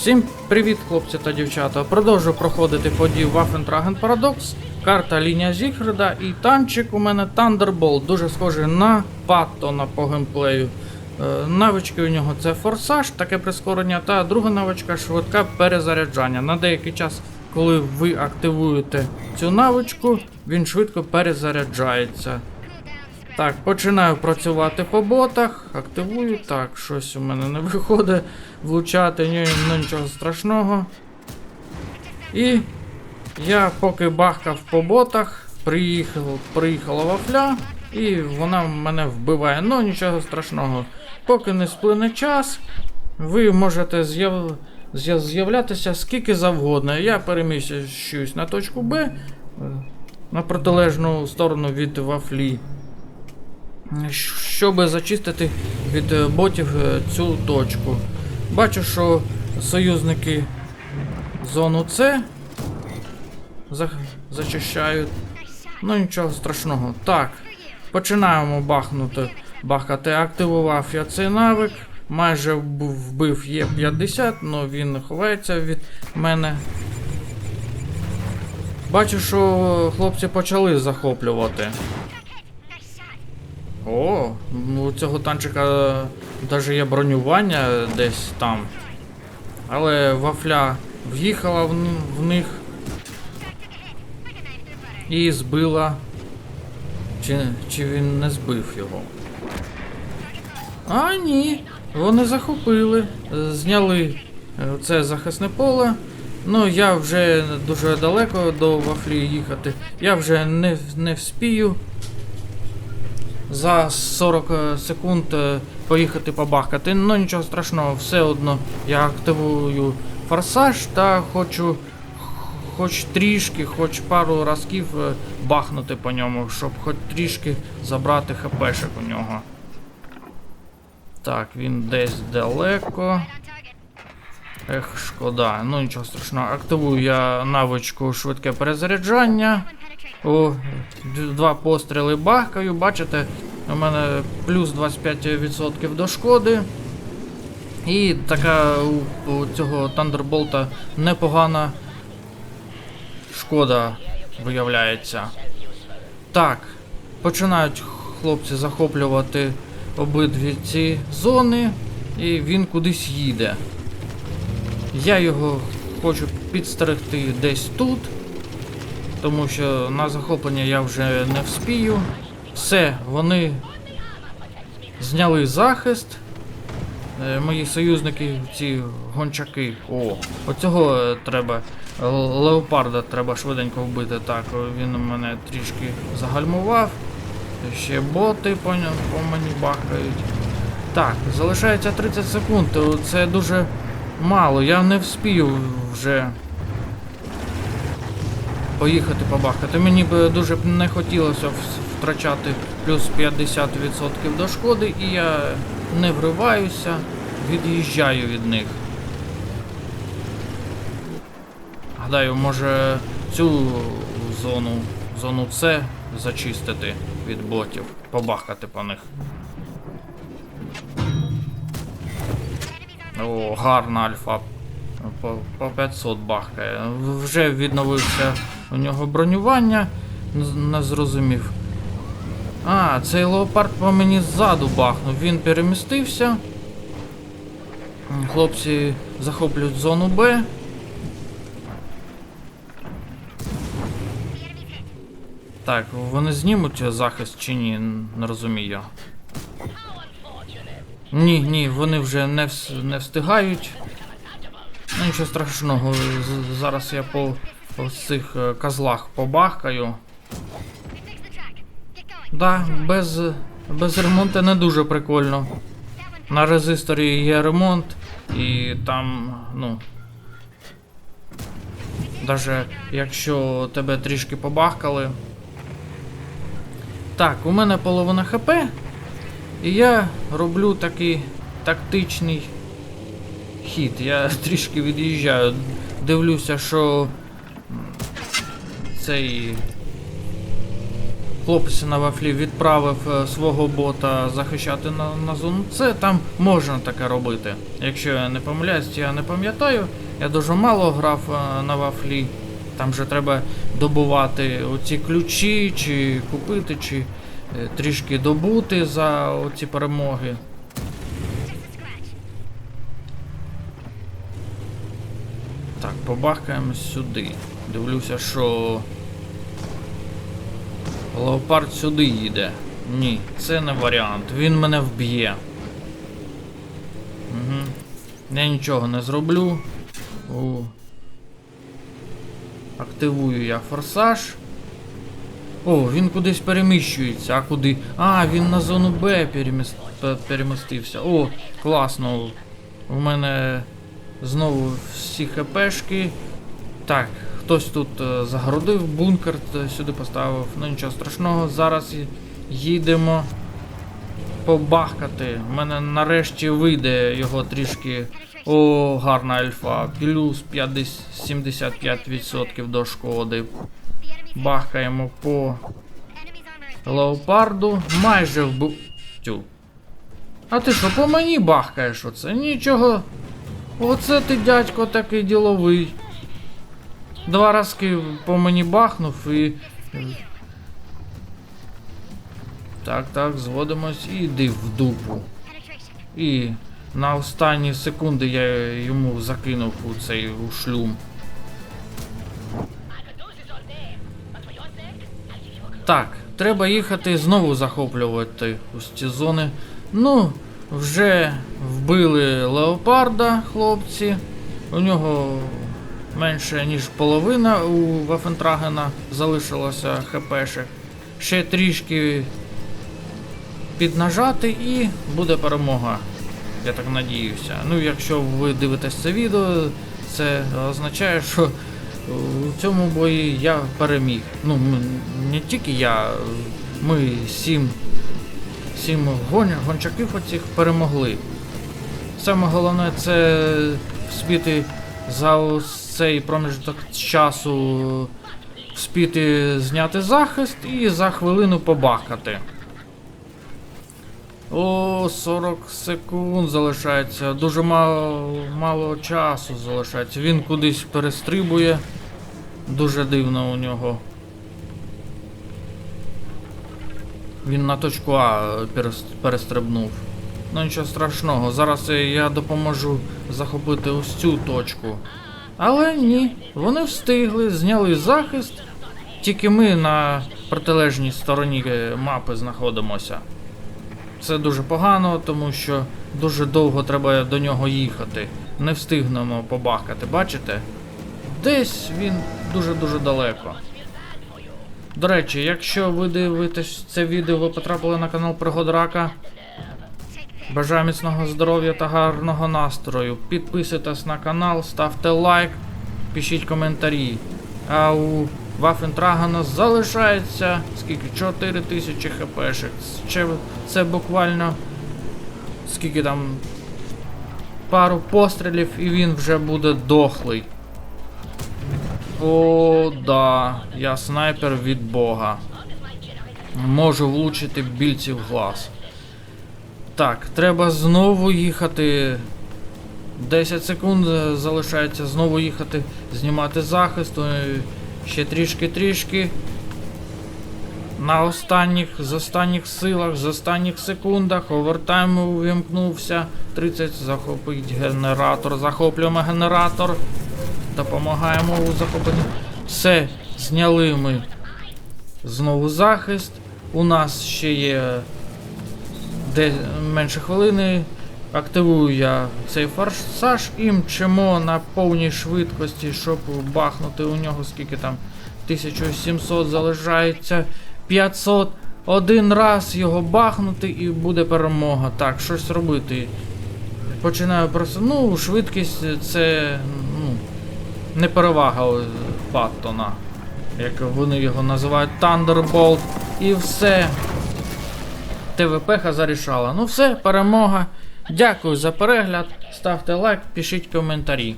Всім привіт, хлопці та дівчата. Продовжу проходити подію Waffentragen Paradox. Карта лінія Зігфрида і танчик у мене Thunderbolt, дуже схожий на Паттона по геймплею. Е, Навички у нього це форсаж, таке прискорення, та друга навичка швидке перезаряджання. На деякий час, коли ви активуєте цю навичку, він швидко перезаряджається. Так, починаю працювати по ботах, активую. Так, щось у мене не виходить влучати, ні, ну нічого страшного. І я поки бахкав по ботах, приїхав, приїхала вафля, і вона мене вбиває. Ну нічого страшного. Поки не сплине час, ви можете з'яв... з'я- з'являтися скільки завгодно. Я переміщусь на точку Б е, на протилежну сторону від вафлі щоб зачистити від е, ботів е, цю точку. Бачу, що союзники зону С за- зачищають. Ну нічого страшного. Так, починаємо бахнути. Бахати. Активував я цей навик. Майже вбив Є50, але він ховається від мене. Бачу, що хлопці почали захоплювати. О, ну, у цього танчика навіть є бронювання десь там. Але вафля в'їхала в, в них і збила. Чи, чи він не збив його? А, ні. Вони захопили, зняли е, це захисне поле. Ну, я вже дуже далеко до вафлі їхати. Я вже не, не вспію за 40 секунд е, поїхати побахкати. Ну нічого страшного, все одно я активую форсаж та хочу хоч трішки, хоч пару разків е, бахнути по ньому, щоб хоч трішки забрати хпшек у нього. Так, він десь далеко. Ех, шкода. Ну нічого страшного. Активую я навичку швидке перезаряджання. О, два постріли бахкаю, бачите, у мене плюс 25% до шкоди. І така у, у цього Thunderbolt непогана шкода виявляється. Так, починають хлопці захоплювати обидві ці зони, і він кудись їде. Я його хочу підстерегти десь тут тому що на захоплення я вже не вспію. Все, вони зняли захист. Е, Мої союзники, ці гончаки. О, оцього е, треба. Леопарда треба швиденько вбити. Так, він мене трішки загальмував. Ще боти по, по мені бахають. Так, залишається 30 секунд. Це дуже мало. Я не вспію вже поїхати побахати. Мені б дуже не хотілося втрачати плюс 50% до шкоди, і я не вриваюся, від'їжджаю від них. Гадаю, може цю зону, зону С зачистити від ботів, побахати по них. О, гарна альфа. По 500 бахкає. Вже відновився у нього бронювання. Не зрозумів. А, цей леопард по мені ззаду бахнув. Він перемістився. Хлопці захоплюють зону Б. Так, вони знімуть захист чи ні, не розумію. Ні, ні, вони вже не, вс- не встигають. Нічого страшного, зараз я по, по цих е, козлах побахкаю. Да, без, без ремонту не дуже прикольно. На резисторі є ремонт, і там, ну. Даже якщо тебе трішки побахкали. Так, у мене половина ХП. І я роблю такий тактичний хід. Я трішки від'їжджаю. Дивлюся, що цей хлопець на вафлі відправив е, свого бота захищати на, на зону С, там можна таке робити. Якщо я не помиляюсь, я не пам'ятаю. Я дуже мало грав е, на вафлі. Там же треба добувати оці ключі, чи купити, чи е, трішки добути за оці перемоги. Так, побахкаємо сюди. Дивлюся, що леопард сюди їде. Ні, це не варіант. Він мене вб'є. Угу. Я нічого не зроблю. О. Активую я форсаж. О, він кудись переміщується. А куди? А, він на зону Б переміс... перемістився. О, класно. У мене знову всі хпшки. Так, хтось тут е, загородив бункер, е, сюди поставив. Ну нічого страшного. Зараз їдемо побахкати. У мене нарешті вийде його трішки. О, гарна альфа. Плюс 50, 75% до шкоди. Бахкаємо по леопарду. Майже. Тю. А ти що, по мені бахкаєш оце? Нічого. Оце ти, дядько, такий діловий. Два разки по мені бахнув і. Так, так, зводимось і йди в дупу. І на останні секунди я йому закинув у цей у шлюм. Так, треба їхати знову захоплювати ось ці зони. Ну, вже вбили леопарда, хлопці. У нього менше ніж половина у Вафентрагена залишилося хпшек. Ще трішки піднажати і буде перемога. Я так надіюся. Ну, якщо ви дивитесь це відео, це означає, що у цьому бої я переміг. Ну, не тільки я, ми сім, сім гон, гончаків оцих перемогли. Саме головне це вспіти за цей проміжок часу вспіти зняти захист і за хвилину побахкати. О, 40 секунд залишається. Дуже мало, мало часу залишається. Він кудись перестрибує. Дуже дивно у нього. Він на точку А перестрибнув. Ну нічого страшного. Зараз е, я допоможу захопити ось цю точку. Але ні, вони встигли, зняли захист. Тільки ми на протилежній стороні е, мапи знаходимося. Це дуже погано, тому що дуже довго треба до нього їхати. Не встигнемо побахкати, бачите? Десь він дуже-дуже далеко. До речі, якщо ви дивитесь це відео, ви потрапили на канал Пригод Рака. Бажаю міцного здоров'я та гарного настрою. Підписуйтесь на канал, ставте лайк, пишіть коментарі. А у Вафентрагана залишається скільки? 4 тисячі хпшек. Ще це буквально скільки там пару пострілів і він вже буде дохлий. О, да, я снайпер від Бога. Можу влучити більці в глаз. Так, треба знову їхати. 10 секунд залишається знову їхати, знімати захист. е, Ще трішки-трішки. На останніх, з останніх силах, з останніх секундах овертайм увімкнувся. 30 захопить генератор. Захоплюємо генератор. Допомагаємо у захопленні. Все, зняли ми знову захист. У нас ще є де менше хвилини. Активую я цей форсаж і мчимо на повній швидкості, щоб бахнути у нього скільки там 1700 залишається. 500. Один раз його бахнути і буде перемога. Так, щось робити. Починаю просто. Ну, швидкість це не перевага Паттона. Як вони його називають Thunderbolt. І все. ТВП зарішала. Ну все, перемога. Дякую за перегляд. Ставте лайк, пишіть коментарі.